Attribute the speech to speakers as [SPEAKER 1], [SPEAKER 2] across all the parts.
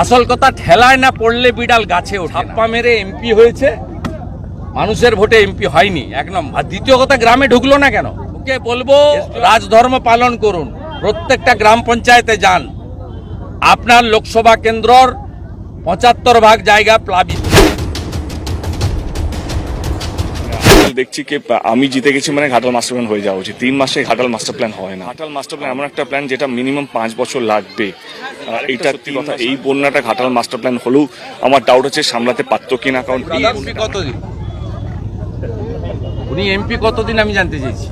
[SPEAKER 1] আসল কথা ঠেলায় না পড়লে বিড়াল গাছে ঠাপ্পা মেরে এমপি হয়েছে। মানুষের ভোটে এমপি হয়নি এক নম্বর। দ্বিতীয় কথা গ্রামে ঢুকলো না কেন? ওকে বলব রাজধর্ম পালন করুন প্রত্যেকটা গ্রাম পঞ্চায়েতে যান। আপনার লোকসভা কেন্দ্রর পঁচাত্তর ভাগ জায়গা প্লাবিত।
[SPEAKER 2] দেখছি কি আমি জিতে গেছি মানে ঘাটাল মাস্টার প্ল্যান হয়ে যাওয়া উচিত। তিন মাসে ঘাটাল মাস্টার প্ল্যান হয় না। ঘাটাল মাস্টার প্ল্যান এমন একটা প্ল্যান যেটা মিনিমাম পাঁচ বছর লাগবে। আর এইটা সত্যি কথা এই বন্যাটা ঘাটাল মাস্টার প্ল্যান হলেও আমার ডাউট হচ্ছে সামলাতে পারতো কিনা কারণ এই
[SPEAKER 1] এমপি কতদিন? উনি এমপি কতদিন আমি জানতে চাইছি।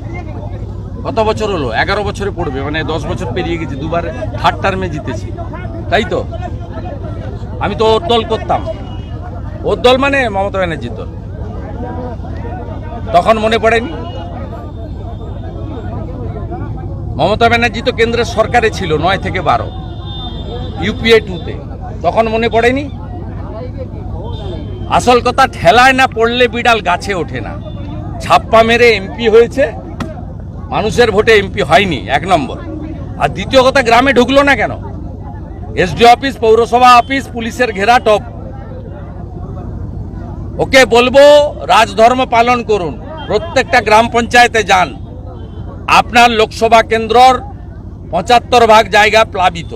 [SPEAKER 1] কত বছর হলো? এগারো বছরে পড়বে মানে দশ বছর পেরিয়ে গেছে দুবার থার্ড টার্মে জিতেছি। তাই তো? আমি তো ওর দল করতাম। ওর দল মানে মমতা ব্যানার্জির দল। তখন মনে পড়েনি? মমতা ব্যানার্জি তো কেন্দ্রের সরকারে ছিল নয় থেকে বারো। ইউপিএ টুতে। তখন মনে পড়েনি? আসল কথা, ঠেলায় না পড়লে বিড়াল গাছে ওঠে না। ছাপ্পা মেরে এমপি হয়েছে। মানুষের ভোটে এমপি হয়নি, এক নম্বর। আর দ্বিতীয় কথা, গ্রামে ঢুকলো না কেন? এসডি অফিস, পৌরসভা অফিস, পুলিশের ঘেরা, টপ। ওকে বলব, রাজধর্ম পালন করুন। প্রত্যেকটা গ্রাম পঞ্চায়েতে যান। আপনার লোকসভা কেন্দ্রর পঁচাত্তর ভাগ জায়গা প্লাবিত।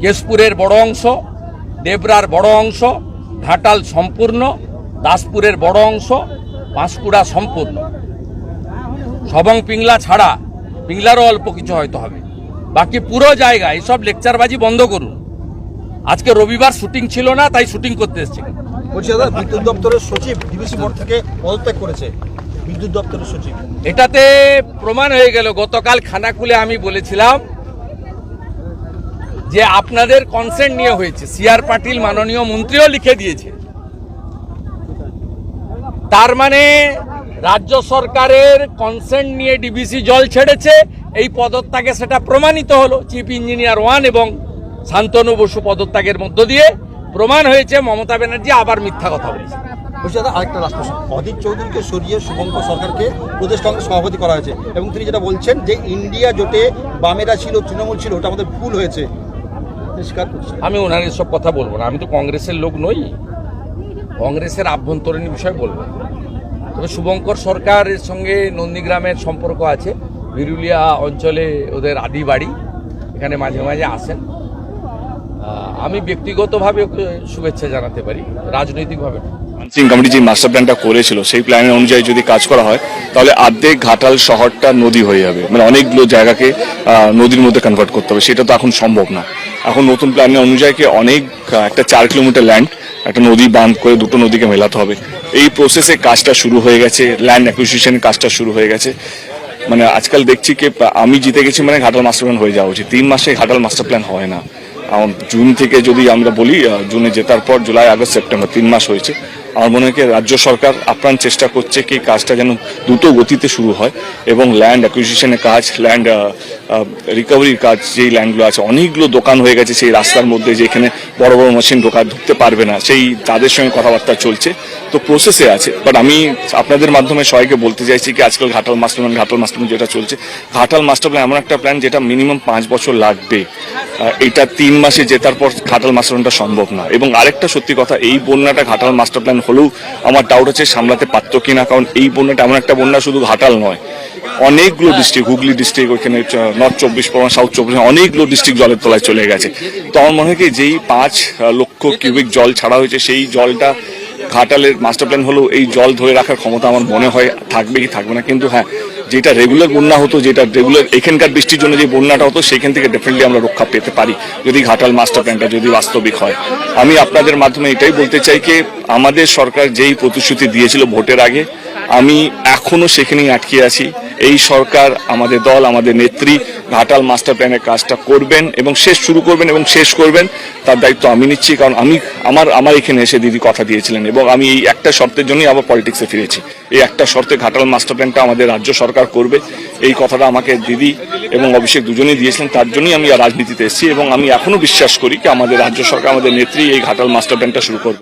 [SPEAKER 1] কেশপুরের বড় অংশ, দেবরার বড় অংশ, ঘাটাল সম্পূর্ণ, দাসপুরের বড় অংশ পাঁশকুড়া সম্পূর্ণ। সবং পিংলা ছাড়া পিংলারও অল্প কিছু হয়তো হবে। বাকি পুরো জায়গা, এইসব লেকচারবাজি বন্ধ করুন। আজকে রবিবার শুটিং ছিল না, তাই শুটিং করতে এসেছি।
[SPEAKER 3] বলছি দাদা, বিদ্যুৎ দপ্তরের সচিব ডিবিসি বোর্ড থেকে পদত্যাগ করেছে। বিদ্যুৎ দপ্তরের সচিব।
[SPEAKER 1] এটাতে প্রমাণ হয়ে গেল, গতকাল খানাকুলে আমি বলেছিলাম যে আপনাদের কনসেন্ট নিয়ে হয়েছে। সিআর পাটিল মাননীয় মন্ত্রীও লিখে দিয়েছে। তার মানে রাজ্য সরকারের কনসেন্ট নিয়ে ডিবিসি জল ছেড়েছে, এই পদত্যাগে সেটা প্রমাণিত হলো। চিফ ইঞ্জিনিয়ার ওয়ান এবং শান্তনু বসু পদত্যাগের মধ্য দিয়ে। প্রমাণ হয়েছে মমতা ব্যানার্জি আবার মিথ্যা কথা বলেছে।
[SPEAKER 3] বলছি দাদা আরেকটা লাস্ট প্রশ্ন অধীর চৌধুরীকে সরিয়ে শুভঙ্কর সরকারকে প্রদেশ কংগ্রেস সভাপতি করা হয়েছে। এবং তিনি যেটা বলছেন যে ইন্ডিয়া জোটে বামেরা ছিল তৃণমূল ছিল ওটা আমাদের ভুল হয়েছে।
[SPEAKER 1] আমি ওনার এসব কথা বলব না। আমি তো কংগ্রেসের লোক নই। কংগ্রেসের আভ্যন্তরীণ বিষয় বলব। তবে শুভঙ্কর সরকারের সঙ্গে নন্দীগ্রামের সম্পর্ক আছে। বিরুলিয়া অঞ্চলে ওদের আদি বাড়ি। এখানে মাঝে মাঝে আসেন। আমি ব্যক্তিগতভাবে ওকে শুভেচ্ছা জানাতে পারি, রাজনৈতিকভাবে।
[SPEAKER 2] মানসিং কমিটি যে মাস্টার প্ল্যানটা করেছিল, সেই প্ল্যানের অনুযায়ী যদি কাজ করা হয়, তাহলে অর্ধেক ঘাটাল শহরটা নদী হয়ে যাবে। মানে অনেকগুলো জায়গাকে নদীর মধ্যে কনভার্ট করতে হবে। সেটা তো এখন সম্ভব না। এখন নতুন প্ল্যানের অনুযায়ীকে অনেক একটা চার কিলোমিটার ল্যান্ড একটা নদী বাঁধ করে দুটো নদীকে মেলাতে হবে। এই প্রসেসে কাজটা শুরু হয়ে গেছে ল্যান্ড অ্যাকুইজিশনের কাজটা শুরু হয়ে গেছে। মানে আজকাল দেখছি কি, আমি জিতে গেছি মানে ঘাটাল মাস্টার প্ল্যান হয়ে যাওয়া উচিত। তিন মাসে ঘাটাল মাস্টার প্ল্যান হয় না। জুন থেকে যদি আমরা বলি জুনে জেতার পর জুলাই আগস্ট সেপ্টেম্বর তিন মাস হয়েছে। আমার মনে হয় রাজ্য সরকার আপ্রাণ চেষ্টা করছে কি কাজটা যেন দ্রুত গতিতে শুরু হয় এবং ল্যান্ড অ্যাকুইজিশনের কাজ ল্যান্ড রিকভারির কাজ, যেই ল্যান্ডগুলো আছে, অনেকগুলো দোকান হয়ে গেছে সেই রাস্তার মধ্যে যেখানে বড় বড় মেশিন ঢোকা ঢুকতে পারবে না। সেই তাদের সঙ্গে কথাবার্তা চলছে। তো প্রসেসে আছে। বাট আমি আপনাদের মাধ্যমে সবাইকে বলতে চাইছি কি আজকাল Ghatal master plan Ghatal master plan যেটা চলছে, ঘাটাল মাস্টার প্ল্যান এমন একটা প্ল্যান যেটা মিনিমাম পাঁচ বছর লাগবে। এটা তিন মাসে জেতার পর ঘাটাল মাস্টার প্ল্যানটা সম্ভব না। এবং আরেকটা সত্যি কথা, এই বন্যাটা ঘাটাল মাস্টার প্ল্যান হলেও আমার ডাউট হচ্ছে সামলাতে পারতো কিনা, কারণ এই বন্যাটা এমন একটা বন্যা শুধু ঘাটাল নয়, অনেকগুলো ডিস্ট্রিক্ট হুগলি ডিস্ট্রিক্ট ওইখানে নর্থ চব্বিশ পরগনা সাউথ চব্বিশ অনেকগুলো ডিস্ট্রিক্ট জলের তলায় চলে গেছে। তো আমার মনে হয় কি, যেই পাঁচ লক্ষ কিউবিক জল ছাড়া হয়েছে, সেই জলটা ঘাটালের মাস্টার প্ল্যান হলেও এই জল ধরে রাখার ক্ষমতা আমার মনে হয় থাকবে কি থাকবে না, কিন্তু হ্যাঁ যেটা রেগুলার বন্যা হতো, যেটা রেগুলার এখানকার বৃষ্টির জন্য যে বন্যাটা হতো, সেখান থেকে ডেফিনেটলি আমরা রক্ষা পেতে পারি, যদি ঘাটাল মাস্টার প্ল্যানটা যদি বাস্তবিক হয়। আমি আপনাদের মাধ্যমে এটাই বলতে চাই যে, আমাদের সরকার যেই প্রতিশ্রুতি দিয়েছিল ভোটের আগে, আমি এখনও সেখানেই আটকে আছি। এই সরকার, আমাদের দল, আমাদের নেত্রী ঘাটাল মাস্টার প্ল্যানের কাজটা করবেন এবং শেষ শুরু করবেন এবং শেষ করবেন, তার দায়িত্ব আমি নিচ্ছি। কারণ আমি, আমার আমার এখানে এসে দিদি কথা দিয়েছিলেন এবং আমি এই একটা শর্তের জন্যই আবার পলিটিক্সে ফিরেছি। এই একটা শর্তে ঘাটাল মাস্টার প্ল্যানটা আমাদের রাজ্য সরকার করবে। এই কথাটা আমাকে দিদি এবং অভিষেক দুজনেই দিয়েছিলেন, তার জন্যই আমি রাজনীতিতে এসেছি এবং আমি এখনও বিশ্বাস করি কি আমাদের রাজ্য সরকার, আমাদের নেত্রী এই ঘাটাল মাস্টার প্ল্যানটা শুরু করবে।